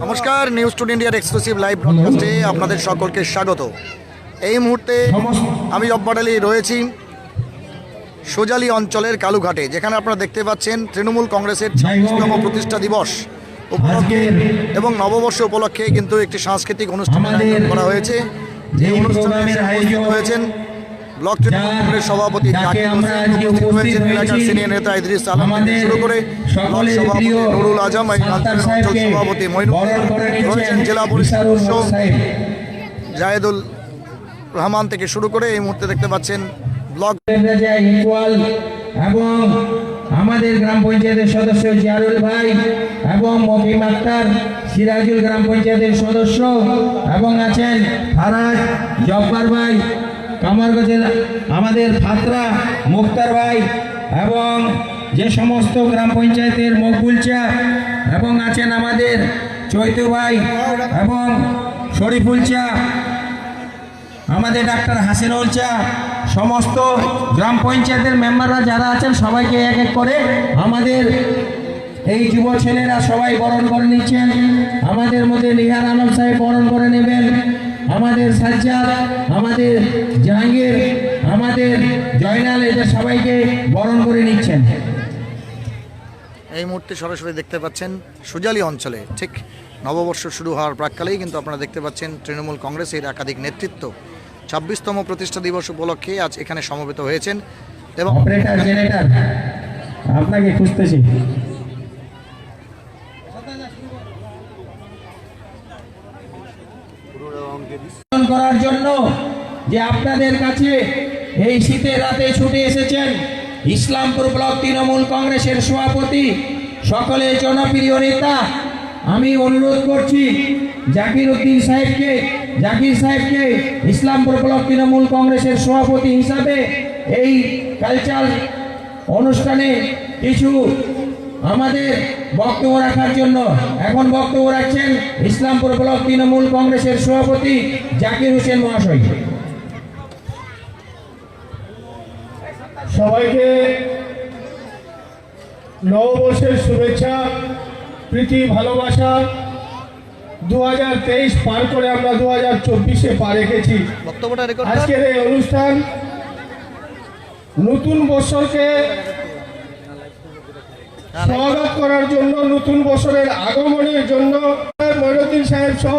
নমস্কার, news today ইন্ডিয়ার exclusive live ব্রডকাস্টে আপনাদের সকলকে স্বাগত। এই মুহূর্তে আমি জব্বাডালি রয়েছি সোজালি অঞ্চলের কালুঘাটে, যেখানে আপনারা দেখতে পাচ্ছেন তৃণমূল কংগ্রেসের ছাব্বিশতম প্রতিষ্ঠা দিবস উপলক্ষে এবং নববর্ষ উপলক্ষে কিন্তু একটি সাংস্কৃতিক অনুষ্ঠান আয়োজন করা হয়েছে। যে অনুষ্ঠানে হয়েছেন ব্লক তৃণমূল কংগ্রেস সভাপতি হয়েছেন এলাকার সিনিয়র নেতা ইদ্রিস আলম থেকে শুরু করে ব্লক সভাপতি নুরুল আজম অঞ্চল সভাপতি মইনুদ্দিন রয়েছেন জেলা পরিষদ সদস্য জায়েদুল রহমান থেকে শুরু করে এই মুহূর্তে দেখতে পাচ্ছেন ব্লক এবং আমাদের গ্রাম পঞ্চায়েতের সদস্য জিয়ারুল ভাই এবং মফিম আক্তার সিরাজুল গ্রাম পঞ্চায়েতের সদস্য এবং আছেন ফারাজ জব্বার ভাই। কামারগঞ্জের আমাদের ফাতরা মুক্তার ভাই এবং যে সমস্ত গ্রাম পঞ্চায়েতের মকবুল চা এবং আছেন আমাদের চৈতু ভাই এবং শরীফুল চা, আমাদের ডাক্তার হাসিনুল চা, সমস্ত গ্রাম পঞ্চায়েতের মেম্বাররা যারা আছেন সবাইকে এক এক করে আমাদের এই যুব ছেলেরা সবাই বরণ করে নিচ্ছেন। আমাদের মধ্যে নিহার আলম সাহেব বরণ করে নেবেন। আমাদের সাজ্জাদ আমাদের জাহাঙ্গীর আমাদের জয়নাল এদের সবাইকে বরণ করে নিচ্ছেন। এই মুহূর্তে সরাসরি দেখতে পাচ্ছেন সুজালি অঞ্চলে। ঠিক নববর্ষ শুরু হওয়ার প্রাককালেই কিন্তু আপনারা দেখতে পাচ্ছেন তৃণমূল কংগ্রেসের একাধিক নেতৃত্ব। ছাব্বিশতম প্রতিষ্ঠা দিবস উপলক্ষে আজ এখানে সমবেত হয়েছেন এবং অপারেটর জেনারেটর আপনাকে খুঁজতেছি। করার জন্য যে আপনাদের কাছে এই শীতের রাতে ছুটে এসেছেন ইসলামপুর ব্লক তৃণমূল কংগ্রেসের সভাপতি সকলের জনপ্রিয় নেতা, আমি অনুরোধ করছি জাকির উদ্দিন সাহেবকে, জাকির সাহেবকে ইসলামপুর ব্লক তৃণমূল কংগ্রেসের সভাপতি হিসাবে এই কালচার অনুষ্ঠানে কিছু আমাদের বক্তব্য রাখার জন্য এখন বক্তব্য রাখছেন ইসলামপুর ব্লক তৃণমূল কংগ্রেসের সভাপতি জাকির হোসেন মহাশয়। সবাইকে নববর্ষের শুভেচ্ছা প্রীতি ভালোবাসা দু হাজার তেইশ পার করে আমরা দু হাজার চব্বিশে পা রেখেছি আজকের এই অনুষ্ঠান নতুন বছরকে স্বাগত করার জন্য, নতুন বছরের আগমনের জন্য মইনুদ্দিন সাহেব সহ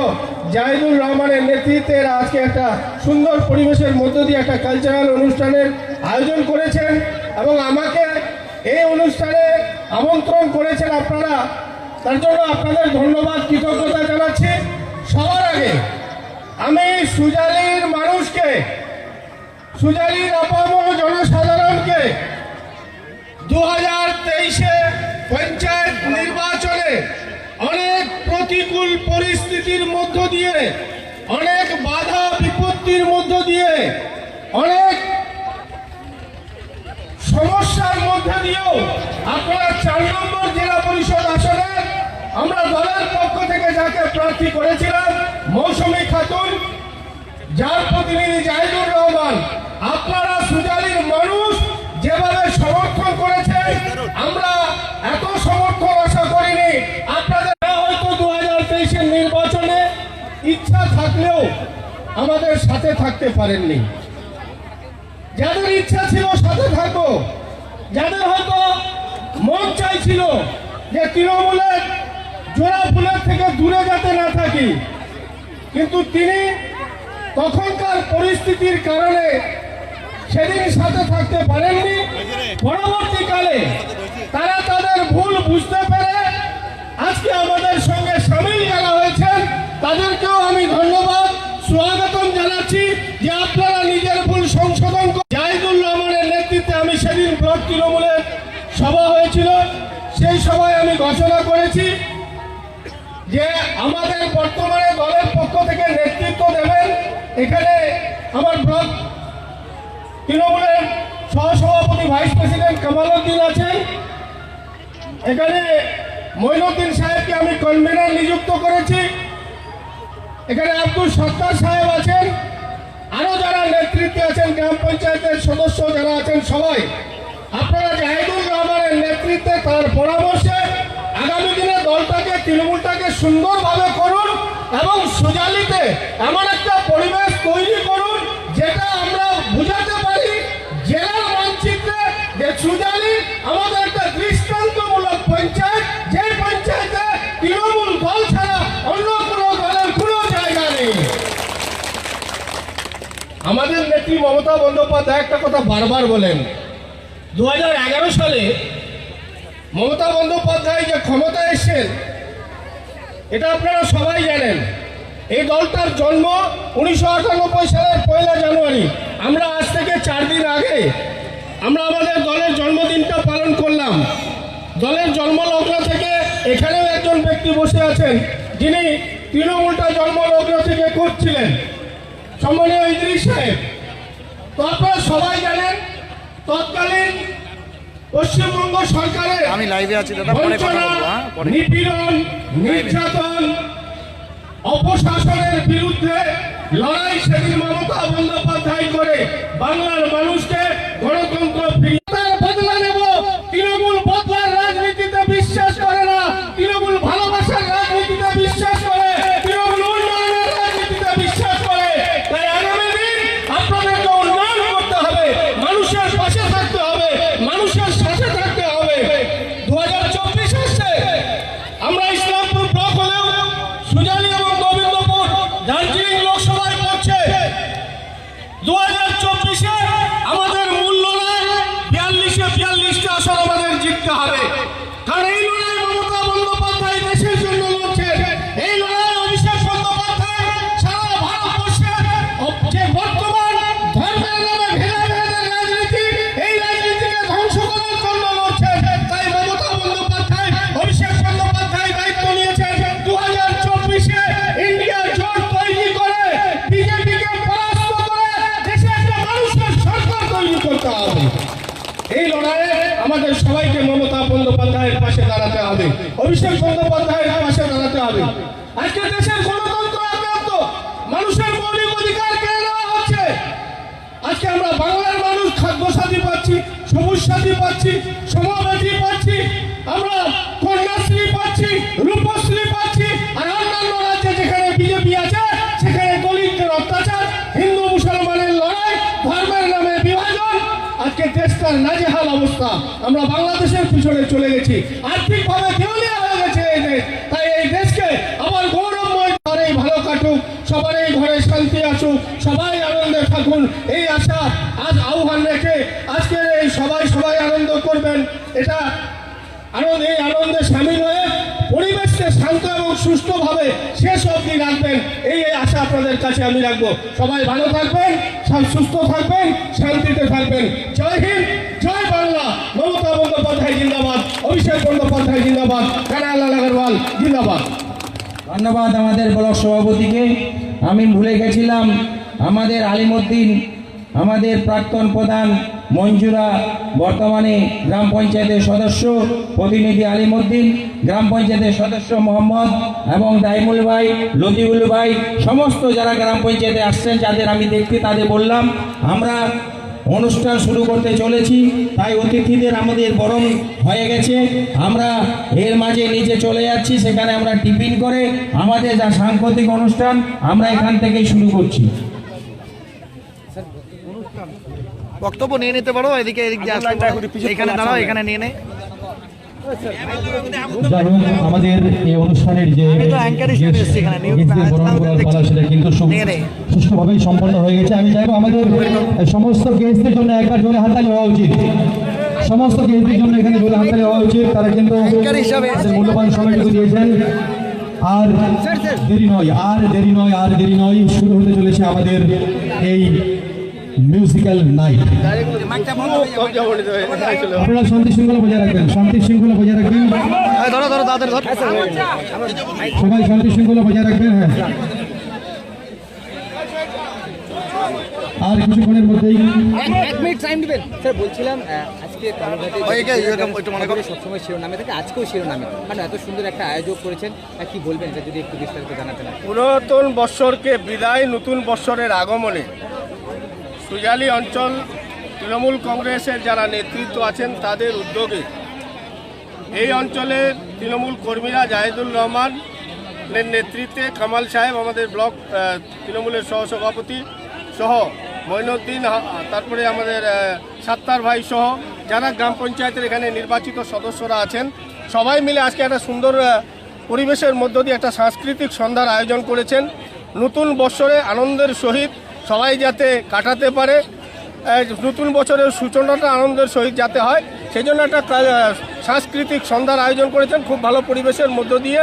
জাহিদুর রহমানের নেতৃত্বে আজকে একটা সুন্দর পরিবেশের মধ্য দিয়ে একটা কালচারাল অনুষ্ঠানের আয়োজন করেছেন এবং আমাকে এই অনুষ্ঠানে আমন্ত্রণ করেছেন আপনারা। তার জন্য আপনাদের ধন্যবাদ, কৃতজ্ঞতা জানাচ্ছি। সবার আগে আমি সুজালির মানুষকে, সুজালির আপামর জনসাধারণকে দু হাজার তেইশে পঞ্চায়েত নির্বাচনে অনেক প্রতিকূল পরিস্থিতির মধ্য দিয়ে, অনেক বাধা বিপত্তির মধ্য দিয়ে, অনেক সমস্যার মধ্যে দিয়েও আপনারা চার নম্বর জেলা পরিষদ আসনে আমরা দলের পক্ষ থেকে যাকে প্রার্থী করেছিলাম, মৌসুমী খাতুন, যার প্রতিনিধি জাহিদুর রহমান, আপনারা সুজালির মানুষ যেভাবে সমর্থন করেছেন আমরা এত সমর্থন আশা করিনি। আপনাদের হয়তো দু হাজার নির্বাচনে ইচ্ছা থাকলেও আমাদের সাথে থাকতে পারেননি। যাদের ইচ্ছা ছিল সাথে থাকব। যাদের হয়তো মন চাইছিল যে তৃণমূলের জোড়া ফুলের থেকে দূরে যাতে না থাকি, কিন্তু তিনি তখনকার পরিস্থিতির কারণে সেদিন সাথে থাকতে পারেননি। পরবর্তীকালে তারা তাদের ভুল বুঝতে পেরে আজকে আমাদের সঙ্গে সামিল যারা হয়েছেন, তাদেরকেও আমি ধন্যবাদ, স্বাগতম জানাচ্ছি যে আপনারা নিজের ভুল সংশোধন জাহিদুল রহমানের নেতৃত্বে আমি সেদিন ব্লক তৃণমূলের সভা হয়েছিল। সেই সভায় আমি ঘোষণা করেছি যে আমাদের বর্তমানে দলের পক্ষ থেকে নেতৃত্ব দেবেন। এখানে আমার ব্লক তৃণমূলের সহসভাপতি ভাইস প্রেসিডেন্ট কামালউদ্দিন আছেন এখানে মইনুদ্দিন সাহেবকে আমি কনভেনার নিযুক্ত করেছি। এখানে আব্দুল সত্তার সাহেব আছেন। যারা নেতৃত্বে আছেন, গ্রাম পঞ্চায়েতের সদস্য যারা আছেন সবাই, আপনারা জাহিদুল রহমানের নেতৃত্বে তার পরামর্শে আগামী দিনে দলটাকে, তৃণমূলটাকে সুন্দরভাবে করুন এবং সুজালিতে এমন একটা পরিবেশ তৈরি করুন যেটা আমরা আমাদের নেত্রী মমতা বন্দ্যোপাধ্যায় একটা কথা বারবার বলেন। দু হাজার এগারো সালে মমতা বন্দ্যোপাধ্যায় যে ক্ষমতা এসেছেন, এটা আপনারা সবাই জানেন। এই দলটার জন্ম উনিশশো আটানব্বই সালের পয়লা জানুয়ারি। আমরা আজ থেকে চার দিন আগে আমরা আমাদের দলের জন্মদিনটা পালন করলাম। দলের জন্মলগ্ন থেকে এখানেও একজন ব্যক্তি বসে আছেন, যিনি তৃণমূলটা জন্মলগ্ন থেকে করছিলেন সম্মানীয় ইদ্রিস সাহেব। তারপর সবাই জানেন তৎকালীন পশ্চিমবঙ্গ সরকারের আমি লাইভে আছি দাদা পরে কথা বলব হ্যাঁ নিপীড়ন নির্যাতন অপশাসনের বিরুদ্ধে লড়াই সেদিন মমতা বন্দ্যোপাধ্যায় করে বাংলার মানুষকে পাশে দাঁড়াতে হবে। আজকে দেশের গণতন্ত্র আক্রান্ত মানুষের মৌলিক অধিকার কেড়ে নেওয়া হচ্ছে? আজকে আমরা বাংলার মানুষ খাদ্য সাথী পাচ্ছি সবুজ সাথী পাচ্ছি, সমাবেশী পাচ্ছি, আমরা কন্যাশ্রী পাচ্ছি, রূপশ্রী পাচ্ছি, আর অন্যান্য রাজ্যে যেখানে বিজেপি আছে, সেখানে দলিতদের অত্যাচার, হিন্দু মুসলমানের লড়াই, ধর্মের নামে বিভাজন। আজকে দেশটার নাজেহাল অবস্থা। আমরা বাংলাদেশের পিছনে চলে গেছি। আর্থিকভাবে দেউলিয়া দেশ তাই এই দেশকে আবার গৌরবময় সবারই ভালো কাটুক, সবারই ঘরে শান্তি আসুক, সবাই আনন্দে থাকুন, এই আশা আজ আহ্বান রেখে আজকে এই সবাই সবাই আনন্দ করবেন। এটা আনন্দ, এই আনন্দে সামিল হয়ে পরিবেশকে শান্ত এবং সুস্থভাবে শেষ অবধি রাখবেন, এই আশা আপনাদের কাছে আমি রাখব। সবাই ভালো থাকবেন সুস্থ থাকবেন, শান্তিতে থাকবেন। জয় হিন্দ, জয় বন্দ্যোপাধ্যায় জিন্দাবাদ, অভিষেক বন্দ্যোপাধ্যায় জিন্দাবাদ কানালাল আগরওয়াল জিন্দাবাদ। ধন্যবাদ আমাদের ব্লক সভাপতিকে। আমি ভুলে গেছিলাম, আমাদের আলিমুদ্দিন, আমাদের প্রাক্তন প্রধান মঞ্জুরা, বর্তমানে গ্রাম পঞ্চায়েতের সদস্য, প্রতিনিধি আলিমুদ্দিন, গ্রাম পঞ্চায়েতের সদস্য মোহাম্মদ এবং দাইমুল ভাই লতিউল ভাই, সমস্ত যারা গ্রাম পঞ্চায়েতে আসছেন, যাদের আমি দেখতে তাদের বললাম, আমরা অনুষ্ঠান শুরু করতে চলেছি তাই অতিথিদের আমাদের বরণ হয়ে গেছে। আমরা এর মাঝে নিচে চলে যাচ্ছি সেখানে আমরা টিফিন করে আমাদের যা সাংস্কৃতিক অনুষ্ঠান আমরা এখান থেকেই শুরু করছি। বক্তব্য নিয়ে নিতে পারো এদিকে এদিক। এখানে দাঁড়াও এখানে নিয়ে নে। যাই হোক আমাদের এই অনুষ্ঠানের যে। পালা সেটা কিন্তু। সুষ্ঠুভাবেই সম্পন্ন হয়ে গেছে। আমি চাইব আমাদের সমস্ত গেস্টদের জন্য একবার জোরে হাততালি হওয়া উচিত। সমস্ত গেস্টদের জন্য এখানে জোরে হাততালি হওয়া উচিত। তারা কিন্তু মূল্যবান সময়টুকু দিয়েছেন। আর দেরি নয় আর দেরি নয় আর দেরি নয় শুরু হতে চলেছে আমাদের এই মিউজিক্যাল নাইট আপনারা শান্তি শৃঙ্খলা বজায় রাখবেন শান্তি শৃঙ্খলা বজায় রাখবেন। ধর সবাই শান্তি শৃঙ্খলা বজায় রাখবেন হ্যাঁ। আর কিছুক্ষণের মধ্যেই এক মিনিট টাইম দিবেন। স্যার বলছিলাম আজকে কালুঘাটে মনে। সবসময় শিরোনামে থাকে আজকেও শিরোনামে মানে এত সুন্দর একটা আয়োজন করেছেন আর কি বলবেন এটা যদি একটু বিস্তারিত জানাতেন পুরাতন বৎসরকে বিদায় নতুন বৎসরের আগমনে সুজালি অঞ্চল তৃণমূল কংগ্রেসের যারা নেতৃত্ব আছেন, তাদের উদ্যোগে এই অঞ্চলের তৃণমূল কর্মীরা জাহিদুল রহমানের নেতৃত্বে কামাল সাহেব, আমাদের ব্লক তৃণমূলের সহসভাপতি সহ মঈনুদ্দিন হা- তারপরে আমাদের সাত্তার ভাই সহ যারা গ্রাম পঞ্চায়েতের এখানে নির্বাচিত সদস্যরা আছেন, সবাই মিলে আজকে একটা সুন্দর পরিবেশের মধ্য দিয়ে একটা সাংস্কৃতিক সন্ধ্যার আয়োজন করেছেন। নতুন বৎসরে আনন্দের সহিত সবাই যাতে কাটাতে পারে। নতুন বছরের সূচনাটা আনন্দের সহিত যাতে হয় সেই জন্য একটা সাংস্কৃতিক সন্ধ্যার আয়োজন করেছেন খুব ভালো পরিবেশের মধ্য দিয়ে।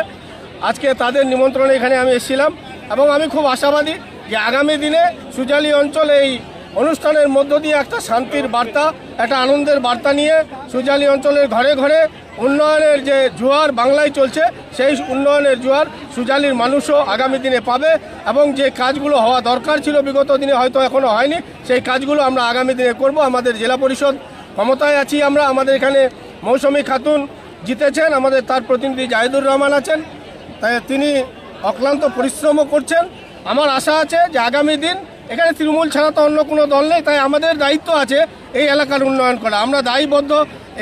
আজকে তাদের নিমন্ত্রণে এখানে আমি এসেছিলাম এবং আমি খুব আশাবাদী যে আগামী দিনে সুজালি অঞ্চল এই অনুষ্ঠানের মধ্য দিয়ে একটা শান্তির বার্তা, একটা আনন্দের বার্তা নিয়ে সুজালি অঞ্চলের ঘরে ঘরে উন্নয়নের যে জোয়ার বাংলায় চলছে, সেই উন্নয়নের জোয়ার সুজালির মানুষও আগামী দিনে পাবে এবং যে কাজগুলো হওয়া দরকার ছিল, বিগত দিনে হয়তো এখনও হয়নি, সেই কাজগুলো আমরা আগামী দিনে করব। আমাদের জেলা পরিষদ ক্ষমতায় আছি আমরা, আমাদের এখানে মৌসুমী খাতুন জিতেছেন, আমাদের তার প্রতিনিধি জাহিদুর রহমান আছেন, তাই তিনি অক্লান্ত পরিশ্রমও করছেন। আমার আশা আছে যে আগামী দিন এখানে তৃণমূল ছাড়া তো অন্য কোনো দল নেই তাই আমাদের দায়িত্ব আছে এই এলাকার উন্নয়ন করা। আমরা দায়বদ্ধ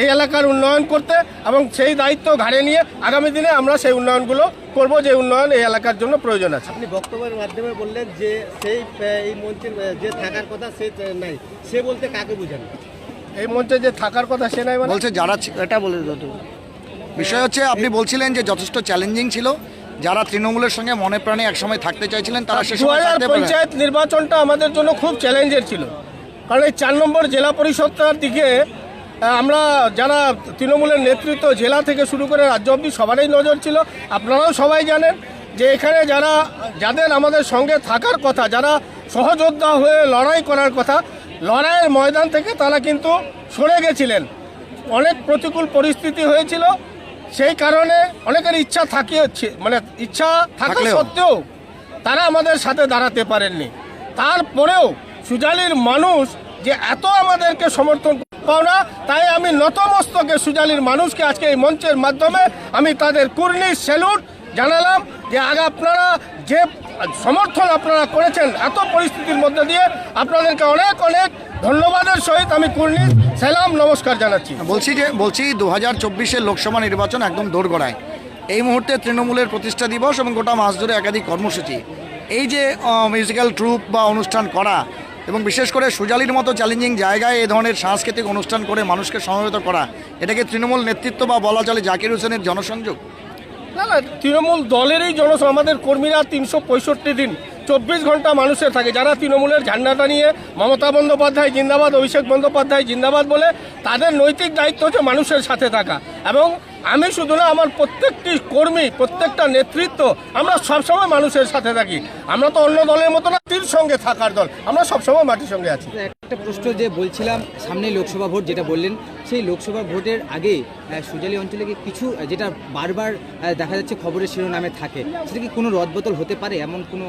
এই এলাকার উন্নয়ন করতে এবং সেই দায়িত্ব ঘাড়ে নিয়ে আগামী দিনে আমরা সেই উন্নয়নগুলো করব যে উন্নয়ন এই এলাকার জন্য প্রয়োজন আছে। আপনি বক্তব্যের মাধ্যমে বললেন যে সেই এই মঞ্চের যে থাকার কথা সে নাই সে বলতে কাকে বুঝান? এই মঞ্চে যে থাকার কথা সে নাই মানে? বলছে যারা এটা বলে বিষয় হচ্ছে আপনি বলছিলেন যে যথেষ্ট চ্যালেঞ্জিং ছিল যারা তৃণমূলের সঙ্গে মনে প্রাণে একসময় থাকতে চাইছিলেন, তারা সে পঞ্চায়েত নির্বাচনটা আমাদের জন্য খুব চ্যালেঞ্জের ছিল। কারণ এই চার নম্বর জেলা পরিষদটার দিকে আমরা যারা তৃণমূলের নেতৃত্ব, জেলা থেকে শুরু করে রাজ্য অব্দি সবারই নজর ছিল। আপনারাও সবাই জানেন যে এখানে যারা, যাদের আমাদের সঙ্গে থাকার কথা, যারা সহযোদ্ধা হয়ে লড়াই করার কথা, লড়াইয়ের ময়দান থেকে তারা কিন্তু সরে গেছিলেন। অনেক প্রতিকূল পরিস্থিতি হয়েছিল। সেই কারণে অনেকের ইচ্ছা থাকিয়েছে মানে ইচ্ছা থাকা সত্ত্বেও তারা আমাদের সাথে দাঁড়াতে পারেননি। তারপরেও সুজালির মানুষ যে এত আমাদেরকে সমর্থন পাও না তাই আমি নতমস্তকে সুজালির মানুষকে আজকে এই মঞ্চের মাধ্যমে আমি তাদের কুর্নি সেলুট জানালাম যে আগে আপনারা যে সমর্থন আপনারা করেছেন এত পরিস্থিতির মধ্যে দিয়ে আপনাদেরকে অনেক অনেক ধন্যবাদের সহিত আমি কুর্নি সেলাম, নমস্কার জানাচ্ছি। বলছি যে, বলছি দু হাজার চব্বিশের লোকসভা নির্বাচন একদম দোরগড়ায়। এই মুহূর্তে তৃণমূলের প্রতিষ্ঠা দিবস এবং গোটা মাস ধরে একাধিক কর্মসূচি। এই যে মিউজিক্যাল ট্রুপ বা অনুষ্ঠান করা এবং বিশেষ করে সুজালির মতো চ্যালেঞ্জিং জায়গায় এ ধরনের সাংস্কৃতিক অনুষ্ঠান করে মানুষকে সমবেত করা এটাকে তৃণমূল নেতৃত্ব বা বলা চলে জাকির হোসেনের জনসংযোগ? না না, তৃণমূল দলেরই জন আমাদের কর্মীরা তিনশো পঁয়ষট্টি দিন চব্বিশ ঘণ্টা মানুষের থাকে। যারা তৃণমূলের ঝান্ডাটা নিয়ে মমতা বন্দ্যোপাধ্যায়, জিন্দাবাদ, অভিষেক বন্দ্যোপাধ্যায় জিন্দাবাদ বলে, তাদের নৈতিক দায়িত্ব হচ্ছে মানুষের সাথে থাকা। এবং আমি শুধু না, আমার প্রত্যেকটি কর্মী, প্রত্যেকটা নেতৃত্ব, আমরা সবসময় মানুষের সাথে থাকি। আমরা তো অন্য দলের মতো না তীর সঙ্গে থাকার দল। আমরা সবসময় মাটির সঙ্গে আছি। একটা প্রশ্ন যে বলছিলাম সামনে লোকসভা ভোট যেটা বললেন সেই লোকসভা ভোটের আগে সুজালি অঞ্চলে কি কিছু যেটা বারবার দেখা যাচ্ছে খবরের শিরোনামে থাকে সেটা কি কোনো রদবদল হতে পারে? এমন কোনো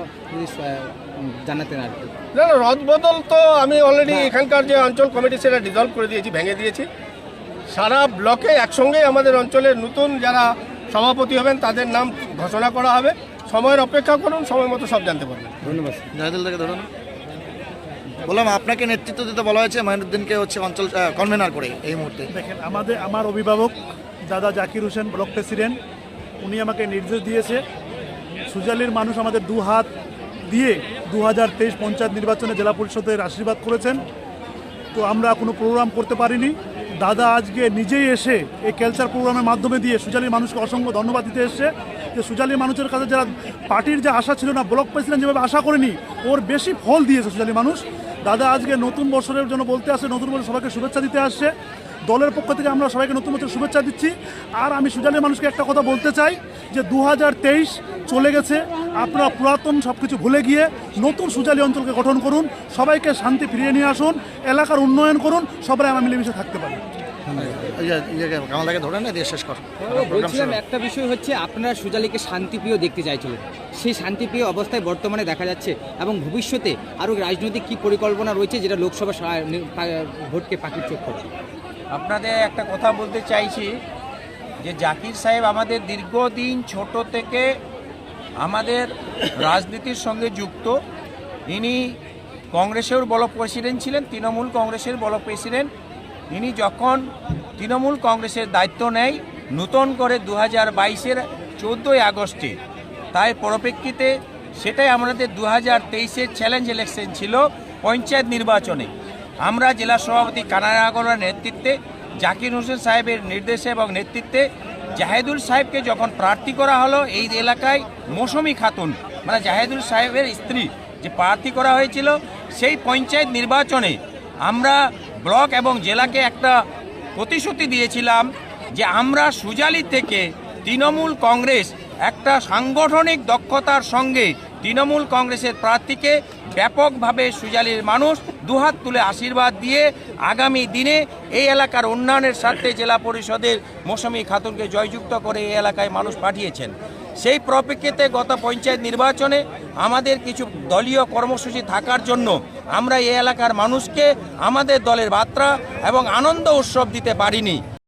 জানাতেন আর কি। না না রদবদল তো আমি অলরেডি এখানকার যে অঞ্চল কমিটি সেটা ডিজলভ করে দিয়েছি ভেঙে দিয়েছি। সারা ব্লকে একসঙ্গেই আমাদের অঞ্চলের নতুন যারা সভাপতি হবেন তাদের নাম ঘোষণা করা হবে। সময়ের অপেক্ষা করুন সময় মতো সব জানতে পারবেন। ধন্যবাদ জাহিদুল ধরুন। বললাম, আপনাকে নেতৃত্ব দিতে বলা হয়েছে মহিনুদ্দিনকে হচ্ছে অঞ্চল কনভেনার করে এই মুহূর্তে। দেখেন, আমাদের, আমার অভিভাবক দাদা জাকির হোসেন ব্লক প্রেসিডেন্ট, উনি আমাকে নির্দেশ দিয়েছে, সুজালির মানুষ আমাদের দু হাত দিয়ে দু হাজার তেইশ পঞ্চায়েত নির্বাচনে জেলা পরিষদের আশীর্বাদ করেছেন। তো আমরা কোনো প্রোগ্রাম করতে পারিনি। দাদা আজকে নিজেই এসে এই ক্যালচার প্রোগ্রামের মাধ্যমে দিয়ে সুজালির মানুষকে অসংখ্য ধন্যবাদ দিতে এসছে। যে সুজালির মানুষের কাছে যারা পার্টির যে আশা ছিল না, ব্লক প্রেসিডেন্ট যেভাবে আশা করেনি, ওর বেশি ফল দিয়েছে সুজালি মানুষ। দাদা আজকে নতুন বছরের জন্য বলতে আসে, নতুন বছর সবাইকে শুভেচ্ছা দিতে আসছে দলের পক্ষ থেকে আমরা সবাইকে নতুন বছর শুভেচ্ছা দিচ্ছি। আর আমি সুজানের মানুষকে একটা কথা বলতে চাই, যে দু হাজার তেইশ চলে গেছে, আপনারা পুরাতন সব কিছু ভুলে গিয়ে নতুন সুজালি অঞ্চলকে গঠন করুন, সবাইকে শান্তি ফিরিয়ে নিয়ে আসুন, এলাকার উন্নয়ন করুন, সবাই আমরা মিলেমিশে থাকতে পারি কামালদাকে ধরে না দিয়ে শেষ কর। বলছিলাম একটা বিষয় হচ্ছে আপনারা সুজালিকে শান্তিপ্রিয় দেখতে চাইছিলেন। সেই শান্তিপ্রিয় অবস্থায় বর্তমানে দেখা যাচ্ছে এবং ভবিষ্যতে আরও রাজনৈতিক কি পরিকল্পনা রয়েছে যেটা লোকসভা ভোটকে পাখির চোখ করে? আপনাদের একটা কথা বলতে চাইছি যে জাকির সাহেব আমাদের দীর্ঘদিন ছোট থেকে আমাদের রাজনীতির সঙ্গে যুক্ত। ইনি কংগ্রেসের বড় প্রেসিডেন্ট ছিলেন তৃণমূল কংগ্রেসের বড় প্রেসিডেন্ট ইনি যখন তৃণমূল কংগ্রেসের দায়িত্ব নেয়, নূতন করে দু হাজার বাইশের চোদ্দোই আগস্টে, তাই পরিপ্রেক্ষিতে সেটাই আমাদের দু হাজার তেইশের চ্যালেঞ্জ ইলেকশন ছিল পঞ্চায়েত নির্বাচনে। আমরা জেলা সভাপতি কানাডাগরের নেতৃত্বে, জাকির হোসেন সাহেবের নির্দেশে এবং নেতৃত্বে জাহেদুল সাহেবকে যখন প্রার্থী করা হলো, এই এলাকায় মৌসুমি খাতুন মানে জাহেদুল সাহেবের স্ত্রী যে প্রার্থী করা হয়েছিল, সেই পঞ্চায়েত নির্বাচনে আমরা ব্লক এবং জেলাকে একটা প্রতিশ্রুতি দিয়েছিলাম যে আমরা সুজালি থেকে তৃণমূল কংগ্রেস একটা সাংগঠনিক দক্ষতার সঙ্গে তৃণমূল কংগ্রেসের প্রার্থীকে ব্যাপকভাবে সুজালির মানুষ দুহাত তুলে আশীর্বাদ দিয়ে আগামী দিনে এই এলাকার উন্নয়নের স্বার্থে জেলা পরিষদের মৌসুমী খাতুনকে জয়যুক্ত করে এই এলাকায় মানুষ পাঠিয়েছেন। সেই প্রপেক্ষিতে গত পঞ্চায়েত নির্বাচনে আমাদের কিছু দলীয় কর্মসূচি থাকার জন্য আমরা এই এলাকার মানুষকে আমাদের দলের বার্তা এবং আনন্দ উৎসব দিতে পারিনি।